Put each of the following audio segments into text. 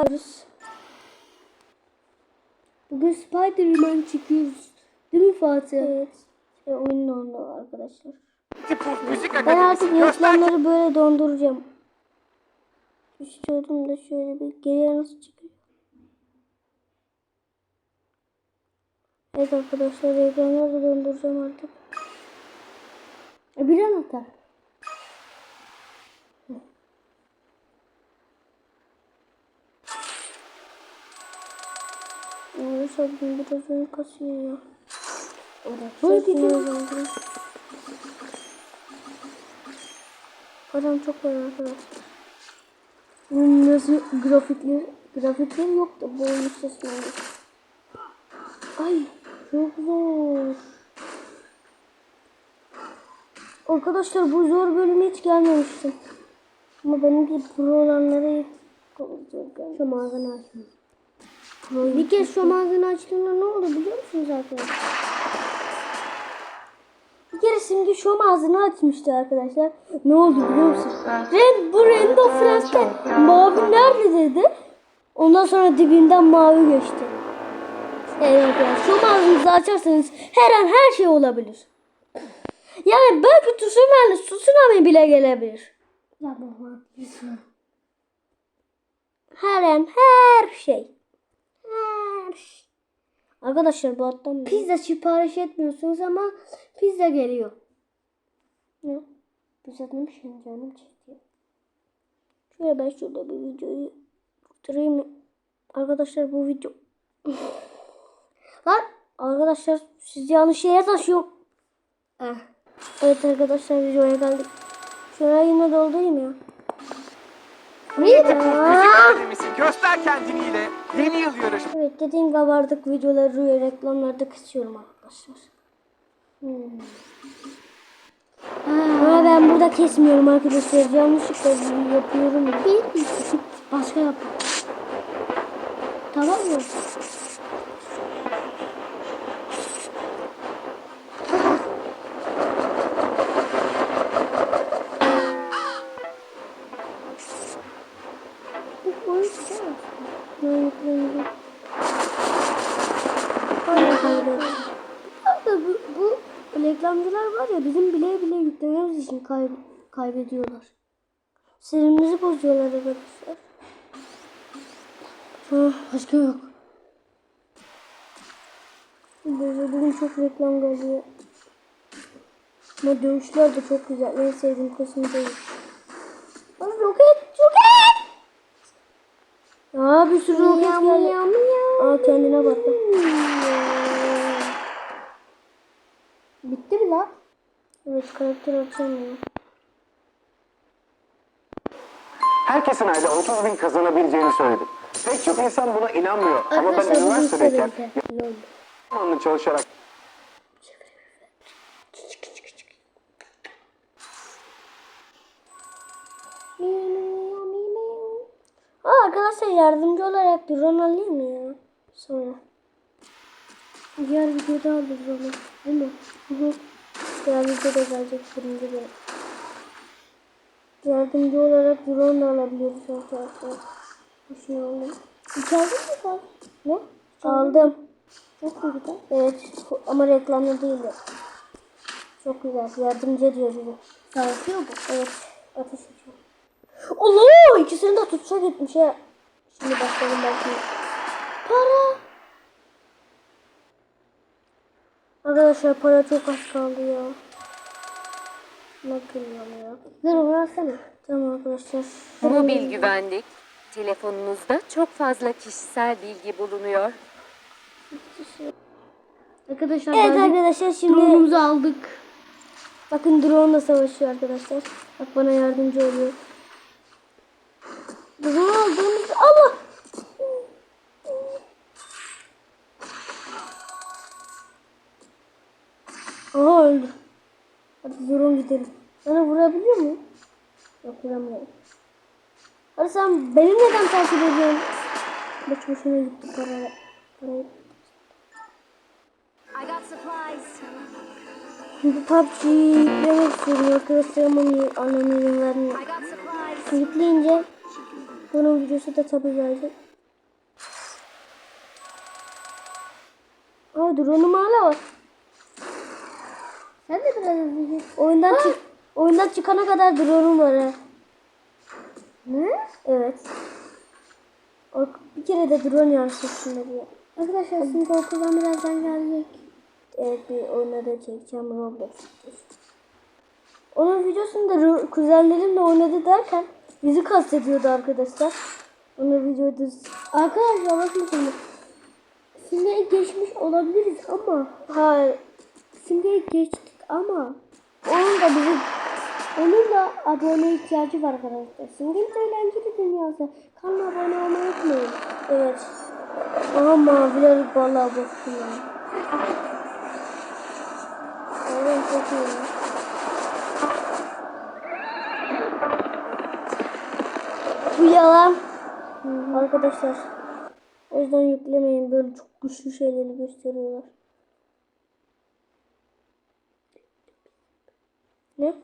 Spider-Man'ız. Bugün Spider-Man çıkıyoruz. Değil mi Fatih? Evet. Şey, oyun dondu arkadaşlar. Ben artık reklamları böyle donduracağım. İstiyordum da şöyle bir geriye nasıl çıkıyor? Evet arkadaşlar reklamları donduracağım artık. E, bir an Arkadaşlar bugün biraz oyun kasıyor ya. Orada şey Param çok var arkadaşlar. Bunun nasıl grafikler, grafikler yok da bu oyun sesini Ay çok zor. Arkadaşlar bu zor bölüme hiç gelmemiştim. Ama benimki pro olanlara hiç zor gelmiş. Şu mağazanı açtım. Bir kez şu mağazanı açtığımda ne oldu biliyor musunuz arkadaşlar? Bir kere şimdi şu ağzını açmıştı arkadaşlar. Ne oldu biliyor musun? Ren, bu Rendo Friends'te mavi nerede dedi. Ondan sonra dibinden mavi geçti. Evet yani şu ağzınızı açarsanız her an her şey olabilir. Yani belki tsunami, tsunami bile gelebilir. Ya baba Her an her şey. Arkadaşlar bu alttan pizza sipariş etmiyorsunuz ama pizza geliyor. Ne? Pizza demişim canım çekti. Şöyle ben şurada bir videoyu durayım. Arkadaşlar bu video Lan arkadaşlar siz yanlış şeye taşıyor. Eh. Evet arkadaşlar videoya geldik. Şuraya yine doldurayım ya. Müzik Akademisi göster kendiniyle yeni yıl yarışı. Evet dediğim gibi artık videoları reklamlarda kısıyorum arkadaşlar. Hmm. Ama ben burada kesmiyorum arkadaşlar. Yanlışlıkla yapıyorum. Bir başka yap. Tamam mı? Reklamcılar var ya bizim bile bile yüklememiz için kay, kaybediyorlar. Sinirimizi bozuyorlar arkadaşlar. Ha, başka yok. Böyle bugün çok reklam geliyor. Ama dövüşler de çok güzel. En sevdiğim kısım değil. Aa, Roket, roket! Aa bir sürü roket geldi. Aa kendine baktı. Bitti mi lan? Evet karakter açamıyor. Herkesin ayda 30 bin kazanabileceğini söyledim. Pek çok insan buna inanmıyor. Ama ben Arkadaşlar bu üniversitedeyken zamanlı çalışarak Aa, arkadaşlar yardımcı olarak drone alayım mı ya? Sonra. Diğer videoda alırız onu. Değil mi? Hı hı. Diğer videoda gelecek birinci bölüm. Yardımcı olarak drone da alabiliyoruz arkadaşlar. Şey oldu. İçeride mi var? Ne? Aldım. Çok güzel. Evet ama reklamlı değildi. Çok güzel. Yardımcı ediyor bize. Savaşıyor mu? Evet. Ateş ediyor. Allah! İkisini de tutsa gitmiş ha. Şimdi başlayalım belki. Para. Arkadaşlar para çok az kaldı ya. Ne kılıyorum ya. Ver onu alsana. Tamam arkadaşlar. Mobil güvenlik. Telefonunuzda çok fazla kişisel bilgi bulunuyor. Arkadaşlar evet arkadaşlar şimdi drone'umuzu aldık. Bakın drone da savaşıyor arkadaşlar. Bak bana yardımcı oluyor. Drone aldığımızda Allah! Aha öldü. Hadi drone gidelim. Sana vurabiliyor muyum? Yok vuramıyorum. Hadi sen beni neden takip ediyorsun? Boş boşuna gitti para. Parayı. Şimdi PUBG yüklemek istiyorum arkadaşlar ama niye annemin izin vermiyor. I got supplies. Yükleyince Bunun videosu da tabii gelecek. Aa drone'um hala var. Sen de biraz git. Oyundan çık oyundan çıkana kadar drone'um var ha. Ne? Evet. Bir kere de drone yansıtsın diye. Arkadaşlar şimdi okuldan birazdan gelecek. Evet bir oyuna da çekeceğim Roblox. Onun videosunda kuzenlerimle oynadı derken bizi kastediyordu arkadaşlar. Onun videoda Arkadaşlar bakın şimdi. Simge'ye geçmiş olabiliriz ama hayır Simge'ye geçtik ama onun da bizim onun da abone ihtiyacı var arkadaşlar. Simge'nin eğlenceli dünyası. Kanala abone olmayı unutmayın. evet. Aha maviler bastım ya. Evet çok iyi. Bu yalan. Arkadaşlar. O yüzden yüklemeyin. Böyle çok güçlü şeyleri gösteriyorlar. Ne?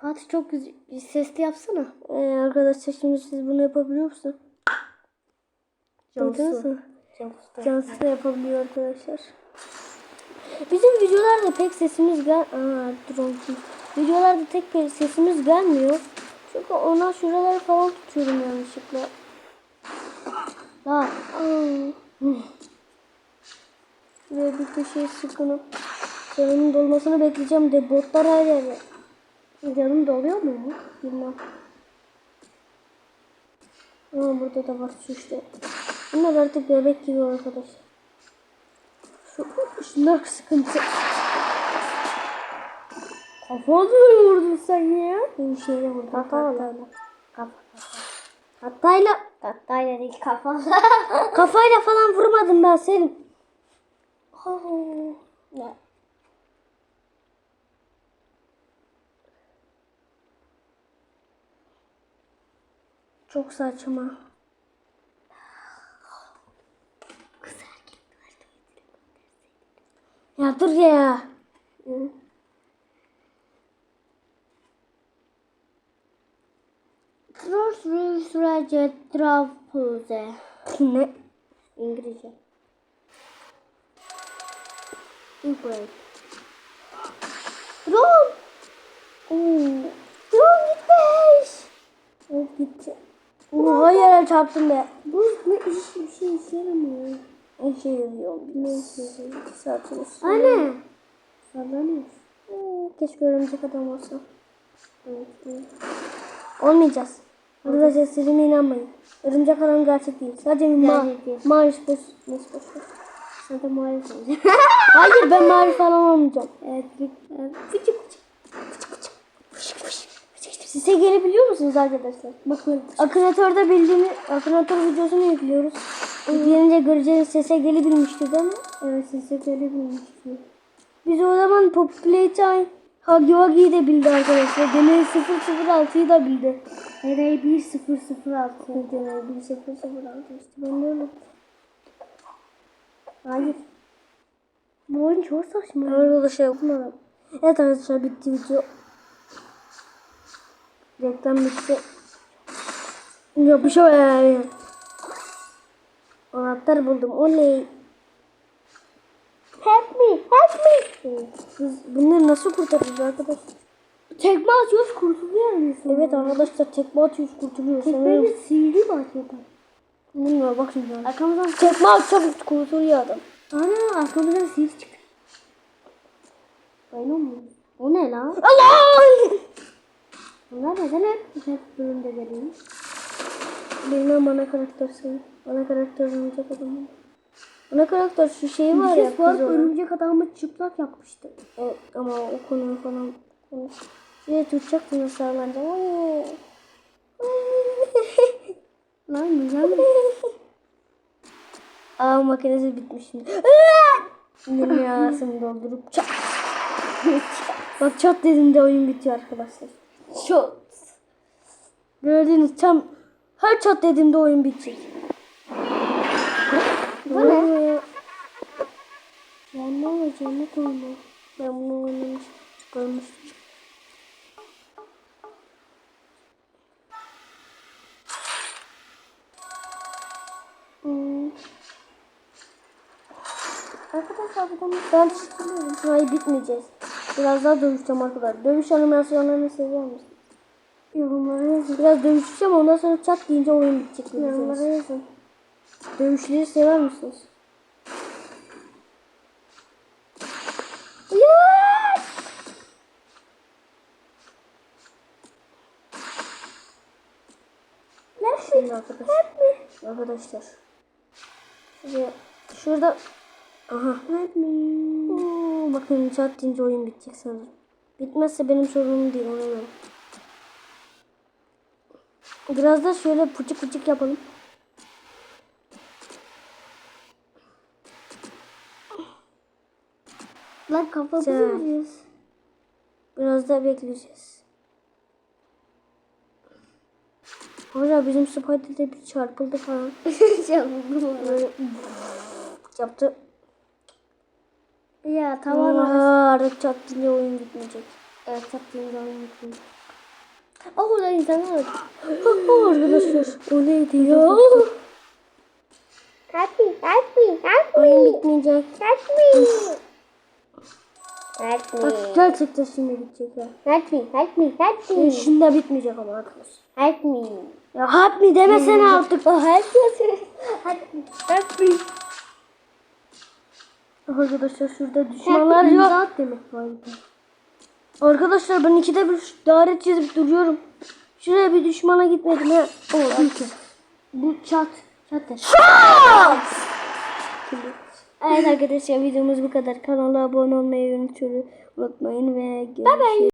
Fatih çok güzel. Bir sesli yapsana. Ee, arkadaşlar şimdi siz bunu yapabiliyor musunuz? Cansu. Cansu. Da yapabiliyor arkadaşlar. Bizim videolarda pek sesimiz gel... Aa drone. Videolarda tek bir sesimiz gelmiyor. Çünkü ona şuraları falan tutuyorum yanlışlıkla. Daha. Şuraya bir köşeye sıkınıp canımın dolmasını bekleyeceğim de botlar her yerde. Canım doluyor mu? Bilmem. Ama burada da var işte. Bunlar artık bebek gibi arkadaşlar. Şu, şunlar sıkıntı. Kafasını vurdun sen ya. Bir şeyle vurdum. Kafayla. Kafa. Hatayla, Tahtayla değil kafayla. kafayla falan vurmadım ben Selim. ne? Çok saçma. Ya dur ya. Troş sürece trafıze. Ne? İngilizce. Break. Drone. Oo. Drone gitmiş. Evet gitti. Oo, hayır çarptım be. Bu ne iş bir şey işe yaramıyor. Ne şey yazıyor? Ne şey yazıyor? Saatimiz. Anne. Sallanıyor. Keşke örümcek adam olsa. Evet, evet. Olmayacağız. Arkadaşlar seslerime inanmayın. Örümcek adam gerçek değil. Sadece bir ma. Neyse boş ver. Sen de muhalif olacaksın. Hayır ben marif falan olmayacağım. evet. evet. Fıçık fıçık. Size gelebiliyor musunuz arkadaşlar? Bakın. Akınatörde bildiğini, akınatör videosunu yüklüyoruz. Yüklenince göreceğiniz sese gelebilmişti değil mi? Evet size gelebilmişti. Biz o zaman Pop Playtime Huggy Wuggy'yi de bildi arkadaşlar. Deney 006'yı da bildi. Nereye 1006. Deney 1006 işte ben de öyle. Hayır. Bu oyun çok saçma. Arkadaşlar okumadım. Evet arkadaşlar bitti video. Reklam bitti. Yapışıyor yani. Anahtar buldum. Oley. Help me, help me. Biz bunları nasıl kurtaracağız arkadaşlar? Tekme atıyoruz kurtuluyor musun? Evet arkadaşlar tekme atıyoruz kurtuluyoruz. Sanırım. sildi mi acaba? Bilmiyorum bak şimdi. Arkamızdan Tekme atacağım kurtuluyor adam. Ana arkamızdan sil çıktı. Bayno mu? O ne lan? Allah! Bunlar neden hep hep bölümde geliyor? Bilmem ana karakter sayı. Ana karakter örümcek adam. Ana karakter şu şey var Bir ya. ses var kız olan. örümcek adamı çıplak yapmıştı. Evet, ama o konuyu falan konuş. Şuraya tutacaktım mesela bence. Oo. Lan güzel? Aa makinesi bitmiş şimdi. Yeni arasını doldurup çat. Bak çat dediğinde oyun bitiyor arkadaşlar. Çat. Gördüğünüz tam her çat dediğimde oyun bitecek. Bu ne? Ben ne olacağını koyma. Ben bunu oynamış, görmüştüm. Arkadaşlar buradan ben çıkıyorum. Hayır bitmeyeceğiz. Biraz daha dövüşeceğim arkadaşlar. Dövüş animasyonlarını seviyor musunuz? Yorumlara yazın. Biraz dövüşeceğim ondan sonra çat deyince oyun bitecek. Yorumlara yazın. Dövüşleri sever misiniz? Arkadaşlar. Arkadaşlar. Şuraya, şurada Aha. Oo, bakın çat deyince oyun bitecek sanırım. Bitmezse benim sorunum değil ona göre. Biraz da şöyle puçuk puçuk yapalım. Lan kafamızı vuruyoruz. Biraz daha bekleyeceğiz. Hoca bizim Spider'de bir çarpıldı falan. Böyle yaptı. Ya tamam. Aa, artık çat deyince oyun bitmeyecek. Evet çattığımız oyun bitmiş. Oh ulan insanlar. Arkadaşlar o neydi ya? Happy, happy, happy, Oyun bitmeyecek. happy. Bak Happy, gerçekten şimdi bitecek ya. happy, happy, happy, Şimdi bitmeyecek ama arkadaşlar. happy. Ya happy demesene artık. Oh, happy, happy, happy. Arkadaşlar şurada düşmanlar Happy yok. imdat demek var. Arkadaşlar ben ikide bir daire çizip duruyorum. Şuraya bir düşmana gitmedim ha. O iyi ki. Bu çat, çat da. Evet arkadaşlar videomuz bu kadar. Kanala abone olmayı unutmayın ve görüşürüz.